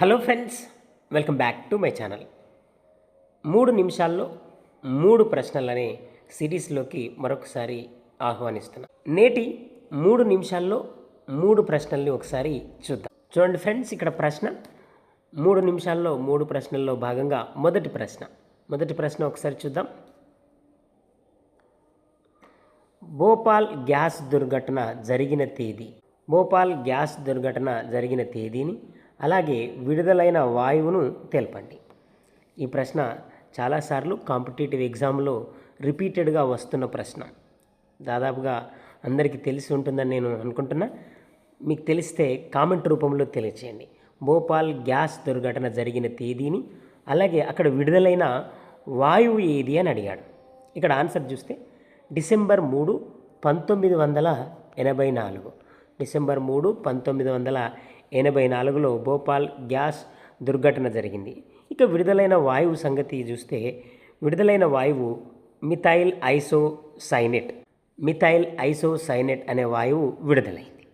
Hello friends welcome back to my channel. మూడు నిమిషాల్లో మూడు ప్రశ్నలనే సిరీస్లోకి మరొకసారి ఆహ్వానిస్తున్నా. నేటి మూడు నిమిషాల్లో మూడు ప్రశ్నల్ని ఒకసారి చూద్దాం. చూడండి ఫ్రెండ్స్ ఇక్కడ ప్రశ్న. మూడు నిమిషాల్లో మూడు ప్రశ్నల్లో భాగంగా మొదటి ప్రశ్న. మొదటి ప్రశ్న ఒకసారి చూద్దాం. భోపాల్ గ్యాస్ దుర్ఘటన జరిగిన తేదీ. భోపాల్ గ్యాస్ దుర్ఘటన జరిగిన తేదీని అలాగే విడుదలైన వాయువును తెలపండి. ఈ ప్రశ్న చాలాసార్లు కాంపిటేటివ్ ఎగ్జామ్లో రిపీటెడ్గా వస్తున్న ప్రశ్న. దాదాపుగా అందరికీ తెలిసి ఉంటుందని నేను అనుకుంటున్నా. మీకు తెలిస్తే కామెంట్ రూపంలో తెలియచేయండి. భోపాల్ గ్యాస్ దుర్ఘటన జరిగిన తేదీని అలాగే అక్కడ విడుదలైన వాయువు ఏది అని అడిగాడు. ఇక్కడ ఆన్సర్ చూస్తే డిసెంబర్ మూడు పంతొమ్మిది వందల ఎనభై నాలుగు. డిసెంబర్ మూడు పంతొమ్మిది వందల ఎనభై నాలుగులో భోపాల్ గ్యాస్ దుర్ఘటన జరిగింది. ఇక విడుదలైన వాయువు సంగతి చూస్తే విడుదలైన వాయువు methyl isocyanate methyl isocyanate అనే వాయువు విడుదలైంది.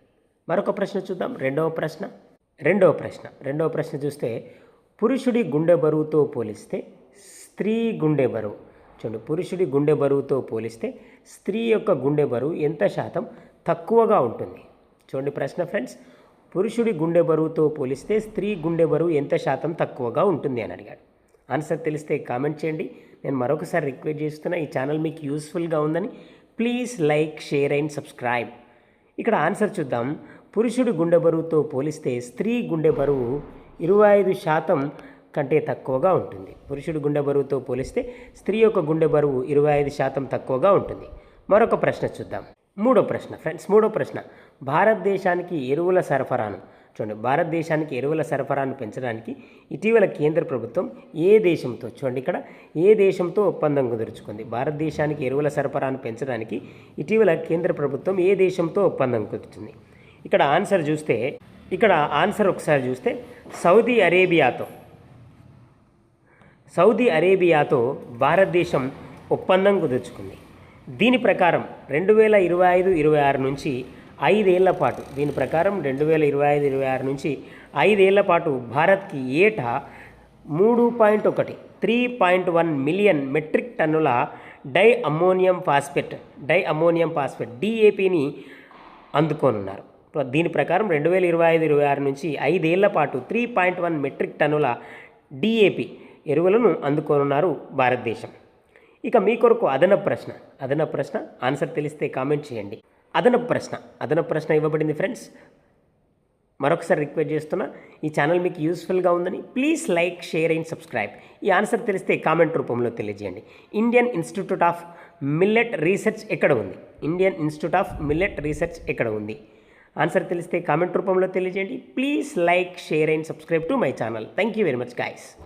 మరొక ప్రశ్న చూద్దాం. రెండవ ప్రశ్న. రెండవ ప్రశ్న. రెండవ ప్రశ్న చూస్తే పురుషుడి గుండె బరువుతో పోలిస్తే స్త్రీ గుండె బరువు. చూడండి పురుషుడి గుండె బరువుతో పోలిస్తే స్త్రీ యొక్క గుండె బరువు ఎంత శాతం తక్కువగా ఉంటుంది? చూడండి ప్రశ్న ఫ్రెండ్స్. పురుషుడి గుండె బరువుతో పోలిస్తే స్త్రీ గుండె బరువు ఎంత శాతం తక్కువగా ఉంటుంది అని అడిగాడు. ఆన్సర్ తెలిస్తే కామెంట్ చేయండి. నేను మరొకసారి రిక్వెస్ట్ చేస్తున్నా ఈ ఛానల్ మీకు యూస్ఫుల్గా ఉందని please like share and subscribe. ఇక్కడ ఆన్సర్ చూద్దాం. పురుషుడి గుండె బరువుతో పోలిస్తే స్త్రీ గుండె బరువు ఇరవై ఐదు శాతం కంటే తక్కువగా ఉంటుంది. పురుషుడి గుండె బరువుతో పోలిస్తే స్త్రీ యొక్క గుండె బరువు ఇరవై ఐదు శాతం తక్కువగా ఉంటుంది. మరొక ప్రశ్న చూద్దాం. మూడో ప్రశ్న ఫ్రెండ్స్ మూడో ప్రశ్న. భారతదేశానికి ఎరువుల సరఫరాను చూడండి భారతదేశానికి ఎరువుల సరఫరాను పెంచడానికి ఇటీవల కేంద్ర ప్రభుత్వం ఏ దేశంతో చూడండి ఇక్కడ ఏ దేశంతో ఒప్పందం కుదుర్చుకుంది? భారతదేశానికి ఎరువుల సరఫరాను పెంచడానికి ఇటీవల కేంద్ర ప్రభుత్వం ఏ దేశంతో ఒప్పందం కుదుర్చుంది? ఇక్కడ ఆన్సర్ చూస్తే ఇక్కడ ఆన్సర్ ఒకసారి చూస్తే సౌదీ అరేబియాతో సౌదీ అరేబియాతో భారతదేశం ఒప్పందం కుదుర్చుకుంది. దీని ప్రకారం రెండు వేల ఇరవై ఐదు ఇరవై ఆరు నుంచి ఐదేళ్ళ పాటు దీని ప్రకారం రెండు వేల ఇరవై ఐదు ఇరవై ఆరు నుంచి ఐదేళ్ళ పాటు భారత్కి ఏటా మూడు పాయింట్ ఒకటి three point one million metric టన్నుల di ammonium phosphate di ammonium phosphate డిఏపిని అందుకోనున్నారు. దీని ప్రకారం రెండు వేల ఇరవై ఐదు ఇరవై ఆరు నుంచి ఐదేళ్ళ పాటు త్రీ పాయింట్ వన్ మెట్రిక్ టన్నుల డిఏపి ఎరువులను అందుకోనున్నారు భారతదేశం. ఇక మీ కొరకు అదనపు ప్రశ్న. అదనపు ప్రశ్న ఆన్సర్ తెలిస్తే కామెంట్ చేయండి. అదనపు ప్రశ్న అదనపు ప్రశ్న ఇవ్వబడింది ఫ్రెండ్స్. మరొకసారి రిక్వెస్ట్ చేస్తున్నా ఈ ఛానల్ మీకు యూస్ఫుల్గా ఉందని please like share and subscribe. ఈ ఆన్సర్ తెలిస్తే కామెంట్ రూపంలో తెలియజేయండి. Indian institute of millet research ఎక్కడ ఉంది? Indian institute of millet research ఎక్కడ ఉంది? ఆన్సర్ తెలిస్తే కామెంట్ రూపంలో తెలియజేయండి. Please like share and subscribe to my channel. Thank you very much guys.